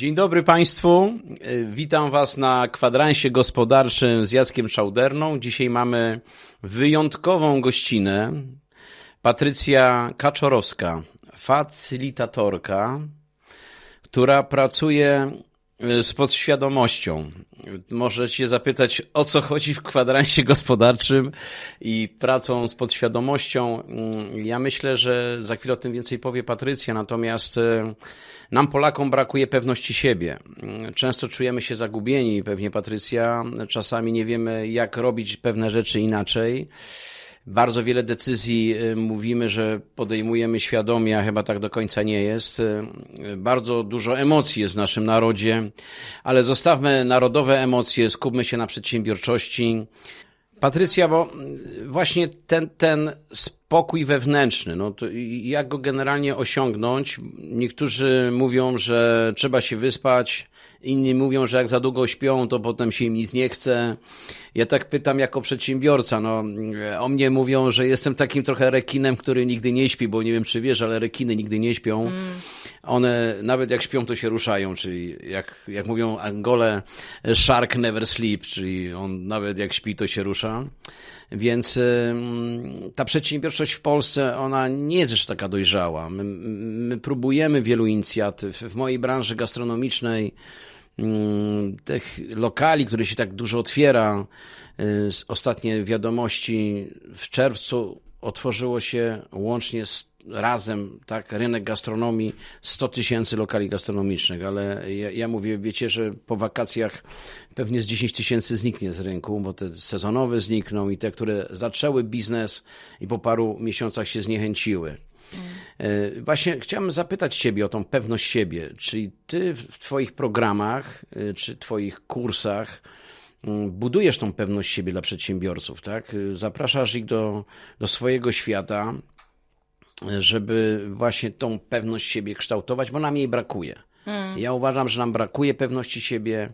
Dzień dobry Państwu. Witam Was na kwadransie gospodarczym z Jackiem Czauderną. Dzisiaj mamy wyjątkową gościnę. Patrycja Kaczorowska, facylitatorka, która pracuje z podświadomością. Możecie zapytać, o co chodzi w kwadransie gospodarczym i pracą z podświadomością. Ja myślę, że za chwilę o tym więcej powie Patrycja, natomiast e, nam Polakom brakuje pewności siebie. Często czujemy się zagubieni, pewnie Patrycja, czasami nie wiemy, jak robić pewne rzeczy inaczej. Bardzo wiele decyzji y, mówimy, że podejmujemy świadomie, a chyba tak do końca nie jest. Y, bardzo dużo emocji jest w naszym narodzie, ale zostawmy narodowe emocje, skupmy się na przedsiębiorczości. Patrycja, bo właśnie ten, ten spokój wewnętrzny, no to jak go generalnie osiągnąć? Niektórzy mówią, że trzeba się wyspać, inni mówią, że jak za długo śpią, to potem się im nic nie chce. Ja tak pytam jako przedsiębiorca, no o mnie mówią, że jestem takim trochę rekinem, który nigdy nie śpi, bo nie wiem czy wiesz, ale rekiny nigdy nie śpią. Mm. One nawet jak śpią, to się ruszają, czyli jak, jak mówią Angole, shark never sleep, czyli on nawet jak śpi, to się rusza. Więc ta przedsiębiorczość w Polsce, ona nie jest jeszcze taka dojrzała. My, my próbujemy wielu inicjatyw. W mojej branży gastronomicznej tych lokali, które się tak dużo otwiera, y, ostatnie wiadomości w czerwcu otworzyło się łącznie z razem, tak, rynek gastronomii 100 tysięcy lokali gastronomicznych, ale ja, ja, mówię, wiecie, że po wakacjach pewnie z 10 tysięcy zniknie z rynku, bo te sezonowe znikną i te, które zaczęły biznes i po paru miesiącach się zniechęciły. Mm. Właśnie chciałem zapytać Ciebie o tą pewność siebie. Czy Ty w Twoich programach, e, czy Twoich kursach mm, budujesz tą pewność siebie dla przedsiębiorców, tak? Zapraszasz ich do, do swojego świata, żeby właśnie tą pewność siebie kształtować, bo nam jej brakuje. Hmm. Ja uważam, że nam brakuje pewności siebie,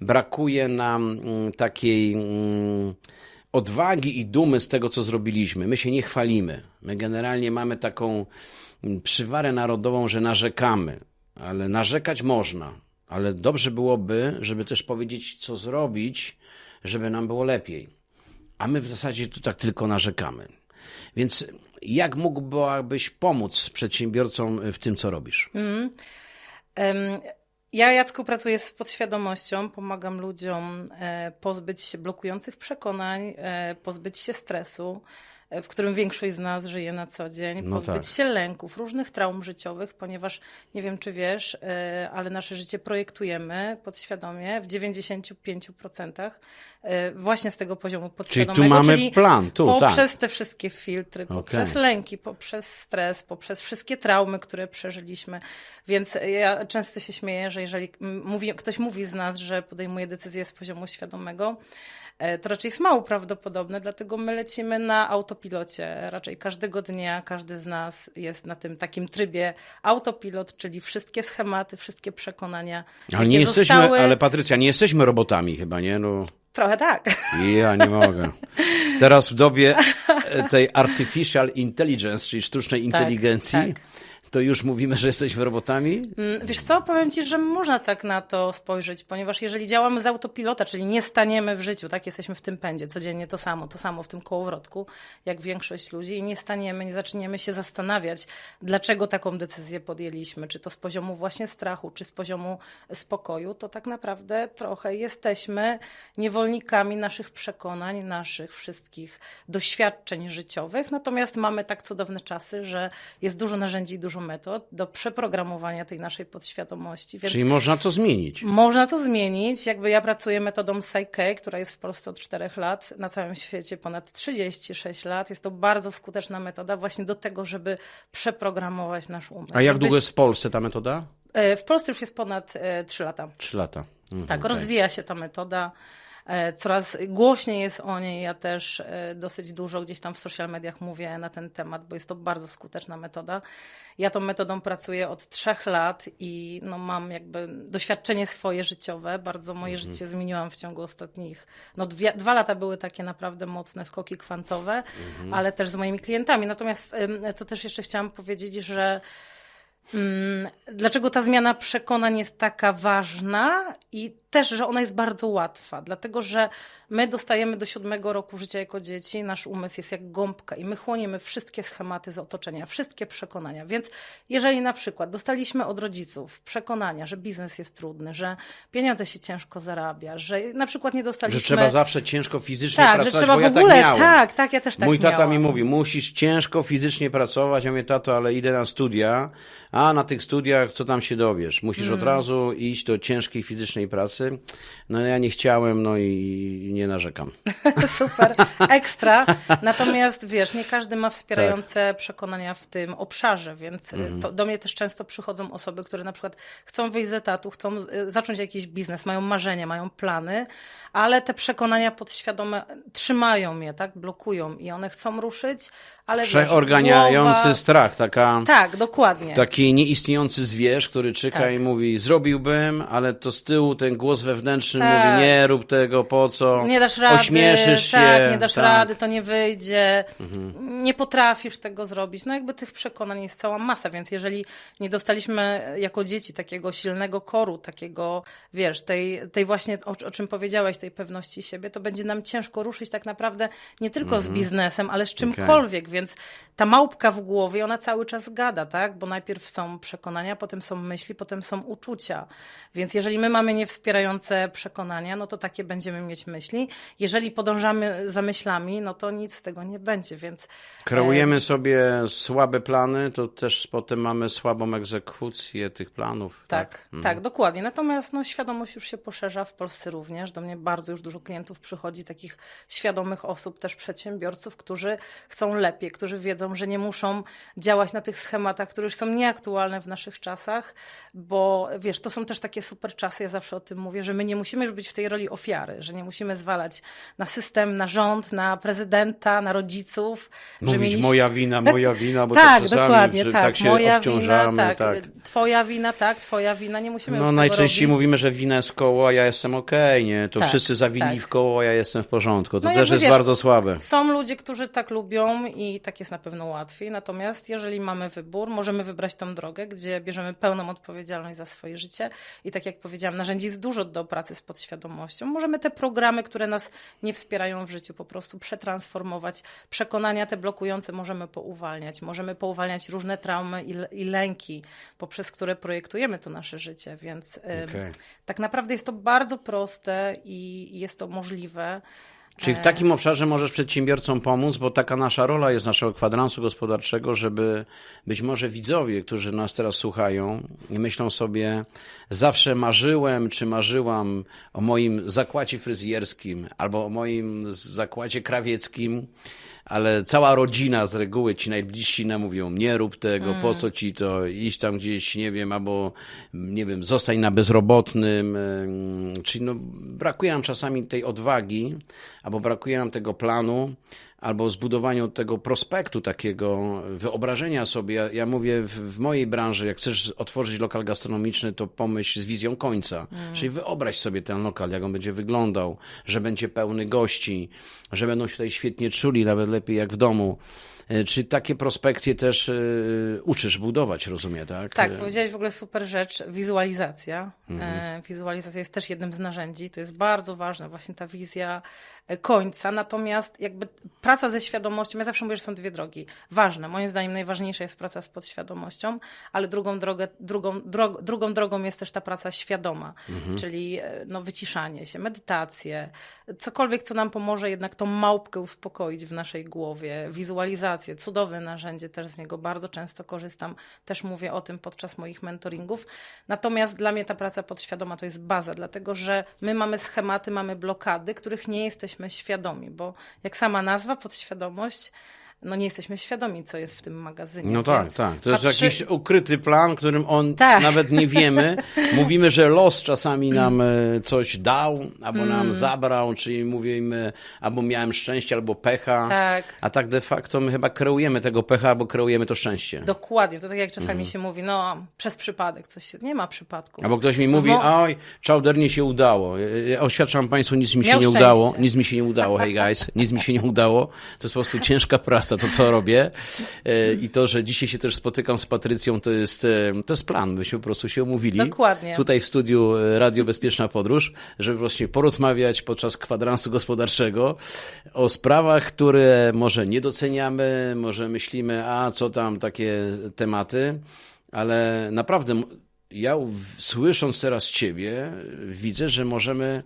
brakuje nam mm, takiej mm, odwagi i dumy z tego, co zrobiliśmy. My się nie chwalimy. My generalnie mamy taką mm, przywarę narodową, że narzekamy, ale narzekać można. Ale dobrze byłoby, żeby też powiedzieć, co zrobić, żeby nam było lepiej. A my w zasadzie tu tak tylko narzekamy. Więc jak mógłbyś pomóc przedsiębiorcom w tym, co robisz? Mm. Um. Ja, Jacku, pracuję z podświadomością, pomagam ludziom e, pozbyć się blokujących przekonań, e, pozbyć się stresu, w którym większość z nas żyje na co dzień, no pozbyć tak. się lęków, różnych traum życiowych, ponieważ nie wiem, czy wiesz, e, ale nasze życie projektujemy podświadomie w 95% e, właśnie z tego poziomu podświadomego. Czyli tu mamy czyli plan, tu, tak. poprzez tak. te wszystkie filtry, okay. poprzez lęki, poprzez stres, poprzez wszystkie traumy, które przeżyliśmy. Więc ja często się śmieję, że jeżeli mówi, ktoś mówi z nas, że podejmuje decyzję z poziomu świadomego, to raczej jest mało prawdopodobne, dlatego my lecimy na autopilocie. Raczej każdego dnia każdy z nas jest na tym takim trybie autopilot, czyli wszystkie schematy, wszystkie przekonania. Ale nie jesteśmy, zostały... ale Patrycja, nie jesteśmy robotami chyba, nie? No. Trochę tak. Ja nie mogę. Teraz w dobie tej artificial intelligence, czyli sztucznej tak, inteligencji, tak to już mówimy, że jesteśmy robotami? Mm, wiesz co, powiem Ci, że można tak na to spojrzeć, ponieważ jeżeli działamy z autopilota, czyli nie staniemy w życiu, tak, jesteśmy w tym pędzie, codziennie to samo, to samo w tym kołowrotku, jak większość ludzi i nie staniemy, nie zaczniemy się zastanawiać, dlaczego taką decyzję podjęliśmy, czy to z poziomu właśnie strachu, czy z poziomu spokoju, to tak naprawdę trochę jesteśmy niewolnikami naszych przekonań, naszych wszystkich doświadczeń życiowych, natomiast mamy tak cudowne czasy, że jest dużo narzędzi, dużo dużo metod do przeprogramowania tej naszej podświadomości. Więc Czyli można to zmienić. Można to zmienić. Jakby ja pracuję metodą Psyche, która jest w Polsce od 4 lat, na całym świecie ponad 36 lat. Jest to bardzo skuteczna metoda właśnie do tego, żeby przeprogramować nasz umysł. A jak długo jest w Polsce ta metoda? E, w Polsce już jest ponad 3 e, lata. 3 lata. Mhm, tak, okay. rozwija się ta metoda. E, coraz głośniej jest o niej. Ja też e, dosyć dużo gdzieś tam w social mediach mówię na ten temat, bo jest to bardzo skuteczna metoda. Ja tą metodą pracuję od trzech lat i no mam jakby doświadczenie swoje życiowe. Bardzo moje mhm. życie zmieniłam w ciągu ostatnich, no dwie, dwa lata były takie naprawdę mocne skoki kwantowe, mhm. ale też z moimi klientami. Natomiast co też jeszcze chciałam powiedzieć, że Dlaczego ta zmiana przekonań jest taka ważna i też, że ona jest bardzo łatwa? Dlatego, że my dostajemy do siódmego roku życia jako dzieci, nasz umysł jest jak gąbka i my chłoniemy wszystkie schematy z otoczenia, wszystkie przekonania. Więc jeżeli na przykład dostaliśmy od rodziców przekonania, że biznes jest trudny, że pieniądze się ciężko zarabia, że na przykład nie dostaliśmy... Że trzeba zawsze ciężko fizycznie tak, pracować, że trzeba bo w ja ogóle, tak tak, tak, ja też tak Mój tata miałam. mi mówi, musisz ciężko fizycznie pracować. Ja mówię, tato, ale idę na studia, a na tych studiach co tam się dowiesz? Musisz Mm. od razu iść do ciężkiej fizycznej pracy. No ja nie chciałem, no i nie narzekam. Super, ekstra. Natomiast wiesz, nie każdy ma wspierające Tak. przekonania w tym obszarze, więc y, Mhm. to, do mnie też często przychodzą osoby, które na przykład chcą wyjść z etatu, chcą y, zacząć jakiś biznes, mają marzenia, mają plany, ale te przekonania podświadome trzymają je, tak, blokują i one chcą ruszyć, ale Wszechorganiający głowa... strach, taka, Tak, dokładnie. taki nieistniejący zwierz, który czyka Tak. i mówi, zrobiłbym, ale to z tyłu ten głos wewnętrzny Tak. mówi, nie rób tego, po co? Nie dasz rady, Ośmieszysz się. tak, nie dasz tak. Mhm. rady, to nie wyjdzie, nie potrafisz tego zrobić. No jakby tych przekonań jest cała masa, więc jeżeli nie dostaliśmy jako dzieci takiego silnego koru, takiego, wiesz, tej, tej właśnie, o, o czym powiedziałeś, tej pewności siebie, to będzie nam ciężko ruszyć tak naprawdę nie tylko Mhm. z biznesem, ale z czymkolwiek, więc ta małpka w głowie, ona cały czas gada, tak? Bo najpierw są przekonania, potem są myśli, potem są uczucia. Więc jeżeli my mamy niewspierające przekonania, no to takie będziemy mieć myśli. Jeżeli podążamy za myślami, no to nic z tego nie będzie, więc Kreujemy sobie słabe plany, to też potem mamy słabą egzekucję tych planów. Tak, tak, dokładnie. Natomiast no, świadomość już się poszerza w Polsce również. Do mnie bardzo już dużo klientów przychodzi, takich świadomych osób, też przedsiębiorców, którzy chcą lepiej, którzy wiedzą, że nie muszą działać na tych schematach, które już są nieaktualne w naszych czasach, bo wiesz, to są też takie super czasy, ja zawsze o tym mówię, że my nie musimy już być w tej roli ofiary, że nie musimy zwalać na system, na rząd, na prezydenta, na rodziców. że Mówić mieliśmy- moja wina, moja wina, bo tak, tak czasami dokładnie, że tak. tak się Moja obciążamy. wina, tak. tak. Twoja wina, tak, twoja wina, nie musimy No najczęściej robić. mówimy, że wina jest w koło, a ja jestem okej, nie? To Tak, wszyscy zawinili tak. w koło, a ja jestem w porządku. To No też jest wiesz, bardzo słabe. Są ludzie, którzy tak lubią i tak jest na pewno łatwiej. Natomiast jeżeli mamy wybór, możemy wybrać tą drogę, gdzie bierzemy pełną odpowiedzialność za swoje życie. I tak jak powiedziałam, narzędzi jest dużo do pracy z podświadomością. Możemy te programy, które nas nie wspierają w życiu, po prostu przetransformować. Przekonania te blokujące możemy pouwalniać. Możemy pouwalniać różne traumy i, i lęki, poprzez które projektujemy to nasze życie. Więc Okej. tak naprawdę jest to bardzo proste i jest to możliwe. Czyli w takim obszarze możesz przedsiębiorcom pomóc, bo taka nasza rola jest naszego kwadransu gospodarczego, żeby być może widzowie, którzy nas teraz słuchają myślą sobie, zawsze marzyłem czy marzyłam o moim zakładzie fryzjerskim albo o moim zakładzie krawieckim, ale cała rodzina z reguły, ci najbliżsi nam mówią, nie rób tego, po co ci to, iść tam gdzieś, nie wiem, albo, nie wiem, zostań na bezrobotnym, ym, czyli no, brakuje nam czasami tej odwagi, albo brakuje nam tego planu, albo zbudowaniu tego prospektu takiego, wyobrażenia sobie. Ja, ja mówię w, w mojej branży, jak chcesz otworzyć lokal gastronomiczny, to pomyśl z wizją końca. Czyli wyobraź sobie ten lokal, jak on będzie wyglądał, że będzie pełny gości, że będą się tutaj świetnie czuli, nawet lepiej jak w domu. E, Czy takie prospekcje też e, uczysz budować, rozumiem, tak? Tak, E, powiedziałeś w ogóle super rzecz, wizualizacja. Mhm. Wizualizacja jest też jednym z narzędzi, to jest bardzo ważne, właśnie ta wizja końca, natomiast jakby praca ze świadomością, ja zawsze mówię, że są dwie drogi. Ważne, moim zdaniem najważniejsza jest praca z podświadomością, ale drugą, drogę, drugą, drog, drugą drogą jest też ta praca świadoma, Mhm. czyli no, wyciszanie się, medytacje, cokolwiek, co nam pomoże jednak tą małpkę uspokoić w naszej głowie, wizualizację, cudowne narzędzie, też z niego bardzo często korzystam, też mówię o tym podczas moich mentoringów. Natomiast dla mnie ta praca podświadoma to jest baza, dlatego że my mamy schematy, mamy blokady, których nie jesteśmy świadomi, bo jak sama nazwa, podświadomość, no nie jesteśmy świadomi, co jest w tym magazynie. No tak, tak. To jest patrzy- jakiś ukryty plan, którym on Tak. nawet nie wiemy. Mówimy, że los czasami nam e, coś dał, albo Mm. nam zabrał, czyli mówimy, albo miałem szczęście, albo pecha. Tak. A tak de facto my chyba kreujemy tego pecha, albo kreujemy to szczęście. Dokładnie, to tak jak czasami Mhm. się mówi, no przez przypadek coś się, nie ma przypadku. Albo ktoś mi mówi, No. oj, czaudernie się udało. Oświadczam Państwu, nic mi się Miał nie szczęście. udało. Nic mi się nie udało, hey guys, nic mi się nie udało. To jest po prostu ciężka praca. Miejsca to, co robię. E, I to, że dzisiaj się też spotykam z Patrycją, to jest, e, to jest plan. Myśmy po prostu się umówili. Dokładnie. Tutaj w studiu e, Radio Bezpieczna Podróż, żeby właśnie porozmawiać podczas kwadransu gospodarczego o sprawach, które może nie doceniamy, może myślimy, a co tam, takie tematy, ale naprawdę ja słysząc teraz Ciebie, widzę, że możemy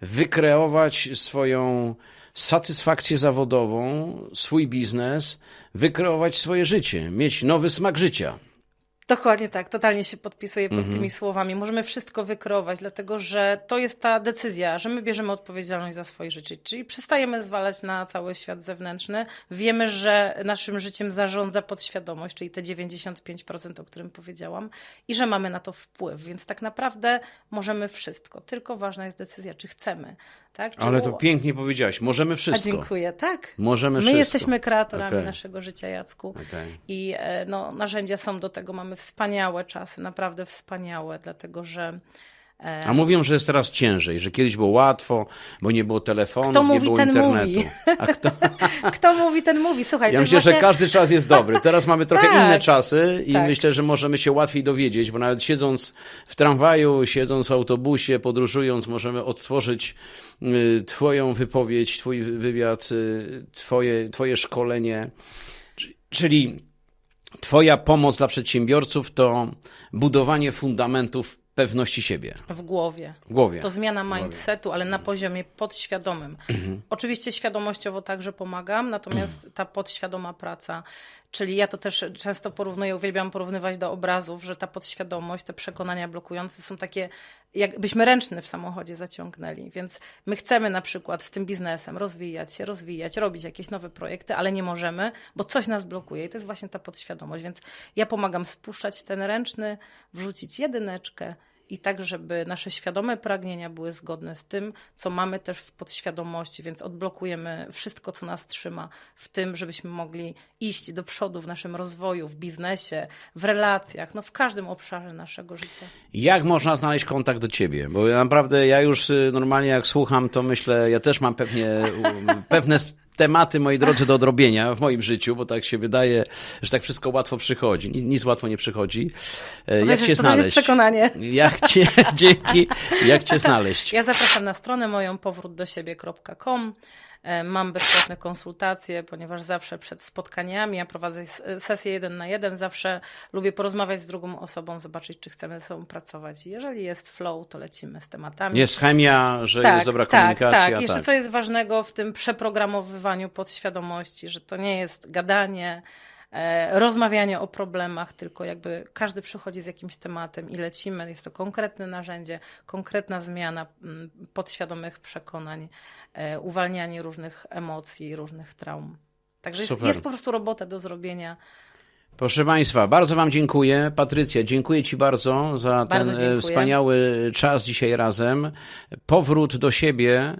wykreować swoją satysfakcję zawodową, swój biznes, wykreować swoje życie, mieć nowy smak życia. Dokładnie tak, totalnie się podpisuję pod Mhm. tymi słowami. Możemy wszystko wykreować, dlatego że to jest ta decyzja, że my bierzemy odpowiedzialność za swoje życie. Czyli przestajemy zwalać na cały świat zewnętrzny. Wiemy, że naszym życiem zarządza podświadomość, czyli te 95%, o którym powiedziałam, i że mamy na to wpływ. Więc tak naprawdę możemy wszystko. Tylko ważna jest decyzja, czy chcemy. Tak? Czy Ale to pięknie powiedziałaś, możemy A wszystko. dziękuję, tak. Możemy My wszystko. jesteśmy kreatorami Okej. naszego życia, Jacku. Okej. I e, no, narzędzia są do tego. Mamy wspaniałe czasy, naprawdę wspaniałe, dlatego że. A mówią, że jest teraz ciężej, że kiedyś było łatwo, bo nie było telefonów, Kto nie mówi, było internetu. mówi. A kto... Kto mówi, ten mówi. Słuchaj, Ja myślę, właśnie... że każdy czas jest dobry. Teraz mamy trochę Tak. inne czasy i Tak. myślę, że możemy się łatwiej dowiedzieć, bo nawet siedząc w tramwaju, siedząc w autobusie, podróżując, możemy otworzyć y, Twoją wypowiedź, Twój wywiad, y, twoje, twoje szkolenie. Czy- Czyli Twoja pomoc dla przedsiębiorców to budowanie fundamentów pewności siebie W głowie. w głowie. To zmiana mindsetu, ale na poziomie podświadomym. Oczywiście świadomościowo także pomagam, natomiast ta podświadoma praca, czyli ja to też często porównuję, uwielbiam porównywać do obrazów, że ta podświadomość, te przekonania blokujące są takie, jakbyśmy ręczny w samochodzie zaciągnęli. Więc my chcemy na przykład z tym biznesem rozwijać się, rozwijać, robić jakieś nowe projekty, ale nie możemy, bo coś nas blokuje i to jest właśnie ta podświadomość. Więc ja pomagam spuszczać ten ręczny, wrzucić jedyneczkę, i tak, żeby nasze świadome pragnienia były zgodne z tym, co mamy też w podświadomości, więc odblokujemy wszystko, co nas trzyma w tym, żebyśmy mogli iść do przodu w naszym rozwoju, w biznesie, w relacjach, no w każdym obszarze naszego życia. Jak można znaleźć kontakt do ciebie? Bo ja naprawdę ja już y, normalnie jak słucham, to myślę, ja też mam pewnie pewne tematy, moi drodzy, do odrobienia w moim życiu, bo tak się wydaje, że tak wszystko łatwo przychodzi. Nic, nic łatwo nie przychodzi. E, To jak też, cię to też jest znaleźć? przekonanie. Jak cię, dzięki, jak cię znaleźć? Ja zapraszam na stronę moją powrótdosiebie.com. E, Mam bezpłatne konsultacje, ponieważ zawsze przed spotkaniami, ja prowadzę sesję jeden na jeden, zawsze lubię porozmawiać z drugą osobą, zobaczyć, czy chcemy ze sobą pracować. Jeżeli jest flow, to lecimy z tematami. Jest chemia, że jest dobra komunikacja. Tak, tak. Jeszcze co jest ważnego w tym przeprogramowywaniu podświadomości, że to nie jest gadanie, e, rozmawianie o problemach, tylko jakby każdy przychodzi z jakimś tematem i lecimy. Jest to konkretne narzędzie, konkretna zmiana mm, podświadomych przekonań, e, uwalnianie różnych emocji, różnych traum. Także jest, jest po prostu robota do zrobienia. Proszę Państwa, bardzo Wam dziękuję. Patrycja, dziękuję Ci bardzo za Bardzo ten e, dziękuję. wspaniały czas dzisiaj razem. Powrót do siebie.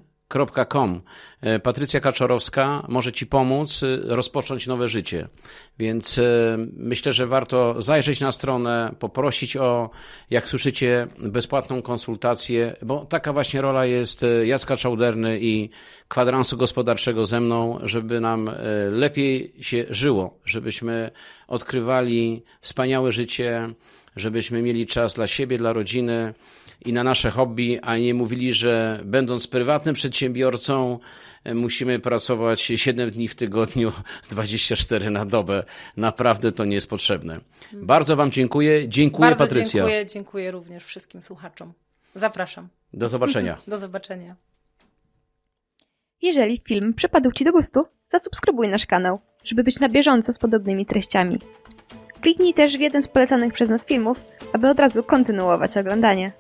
E, Patrycja Kaczorowska może Ci pomóc e, rozpocząć nowe życie. Więc e, myślę, że warto zajrzeć na stronę, poprosić o, jak słyszycie, bezpłatną konsultację, bo taka właśnie rola jest Jacka Czauderny i kwadransu gospodarczego ze mną, żeby nam lepiej się żyło, żebyśmy odkrywali wspaniałe życie, żebyśmy mieli czas dla siebie, dla rodziny i na nasze hobby, a nie mówili, że będąc prywatnym przedsiębiorcą e, musimy pracować 7 dni w tygodniu, 24 na dobę. Naprawdę to nie jest potrzebne. Bardzo Wam dziękuję. Dziękuję Bardzo Patrycja. dziękuję, dziękuję również wszystkim słuchaczom. Zapraszam. Do zobaczenia. Do zobaczenia. Jeżeli film przypadł Ci do gustu, zasubskrybuj nasz kanał, żeby być na bieżąco z podobnymi treściami. Kliknij też w jeden z polecanych przez nas filmów, aby od razu kontynuować oglądanie.